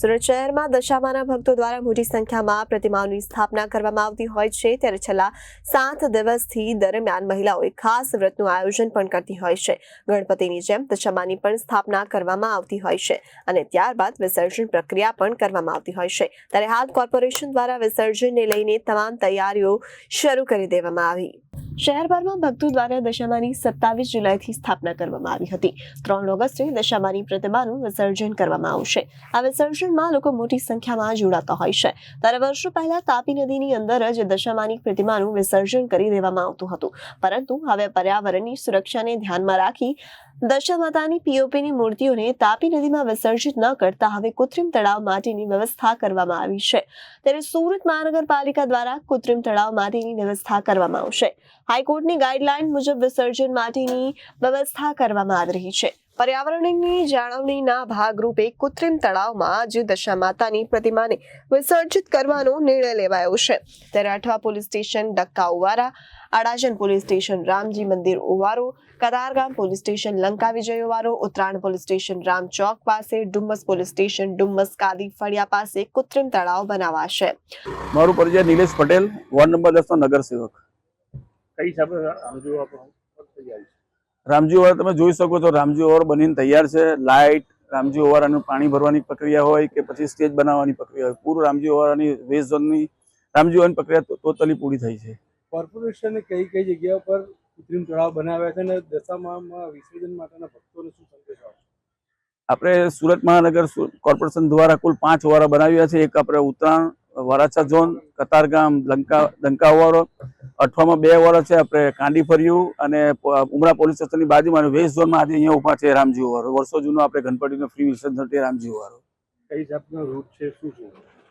સુરત શહેરમાં દશામાના ભક્તો દ્વારા મોટી સંખ્યામાં પ્રતિમાઓની સ્થાપના કરવામાં આવતી હોય છે. ત્યારે છેલ્લા સાત દિવસથી દરમિયાન મહિલાઓએ ખાસ વ્રતનું આયોજન પણ કરતી હોય છે. ગણપતિની જેમ દશામાની પણ સ્થાપના કરવામાં આવતી હોય છે અને ત્યારબાદ વિસર્જન પ્રક્રિયા પણ કરવામાં આવતી હોય છે. ત્યારે હાલ કોર્પોરેશન દ્વારા વિસર્જનને લઈને તમામ તૈયારીઓ શરૂ કરી દેવામાં આવી. શહેરભરમાં ભક્તો દ્વારા દશામાની સત્તાવીસ જુલાઈથી સ્થાપના કરવામાં આવી હતી. ત્રણ ઓગસ્ટે દશામાની પ્રતિમાનું વિસર્જન કરવામાં આવશે. આ વિસર્જનમાં લોકો મોટી સંખ્યામાં જોડાતા હોય છે. ત્યારે વર્ષો પહેલા તાપી નદીની અંદર જ દશામાની પ્રતિમાનું વિસર્જન કરી દેવામાં આવતું હતું. પરંતુ હવે પર્યાવરણની સુરક્ષાને ધ્યાનમાં રાખી દશા માતાની પીઓપીની મૂર્તિઓને તાપી નદીમાં વિસર્જિત ન કરતા હવે કૃત્રિમ તળાવ માટેની વ્યવસ્થા કરવામાં આવી છે. ત્યારે સુરત મહાનગરપાલિકા દ્વારા કૃત્રિમ તળાવ માટેની વ્યવસ્થા કરવામાં આવશે. હાઈકોર્ટની ગાઈડલાઈન મુજબ વિસર્જન માટેની વ્યવસ્થા કરવામાં આવી રહી છે. પર્યાવરણની જાળવણીના ભાગરૂપે કૃત્રિમ તળાવમાં જ દશા માતાની પ્રતિમાને વિસર્જિત કરવાનો નિર્ણય લેવાયો છે ત્યારે Athwa police station Dakka Uvara Adajan police station Ramji મંદિર ઉવારો Katargam police station Lanka Vijay ઉવારો Uttarayan police station Ram Chowk પાસે ડુમ્મસ પોલીસ સ્ટેશન ડુમ્મસ કાદી ફળિયા પાસે કૃત્રિમ તળાવ બનાવાશે મારું પરિચય નિલેશ પટેલ વોર્ડ નંબર દસ નો નગરસેવક કઈ હિસાબે આપણો તૈયારી છે રામજી ઓવર તમે જોઈ શકો છો રામજી ઓવર બનીને તૈયાર છે. લાઇટ રામજી ઓવરાનું પાણી ભરવાની પ્રક્રિયા હોય કે પછી સ્ટેજ બનાવવાની પ્રક્રિયા હોય. પૂરું રામજી ઓવરાની વેસ્ટ ઝોનની રામજી ઓવરની પ્રક્રિયા ટોટલી પૂરી થઈ છે. કોર્પોરેશને કઈ કઈ જગ્યા પર કૃત્રિમ તળાવ બનાવ્યા છે અને દશામાં વિસર્જન માટેના ભક્તોને શું સંદેશ આપણે સુરત મહાનગર કોર્પોરેશન દ્વારા કુલ પાંચ ઓવારા બનાવ્યા છે. એક આપણે ઉત્તરાયણ વરાછા ઝોન કતારગામ લંકા લંકા ઓવારો અઠવામાં બે વર્ષ છે આપણે કાંડી ફર્યું અને ઉમરા પોલીસ સ્ટેશનની બાજુમાં વેસ્ટ ઝોનમાં આજે અહીંયા ઊભા છે રામજી વાળો. વર્ષો જૂનો આપણે ગણપતિનો ફ્રી વિસર્જન છે રામજી ઓવારો કઈ જાતનો રૂટ છે? શું છે?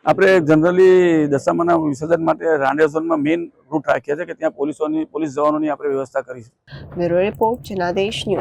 આપણે જનરલી દશામાના વિસર્જન માટે રાંડેર ઝોનમાં મેઇન રૂટ રાખ્યા છે કે ત્યાં પોલીસોની પોલીસ જવાનોની આપણે વ્યવસ્થા કરી છે. Bureau report Janadesh news.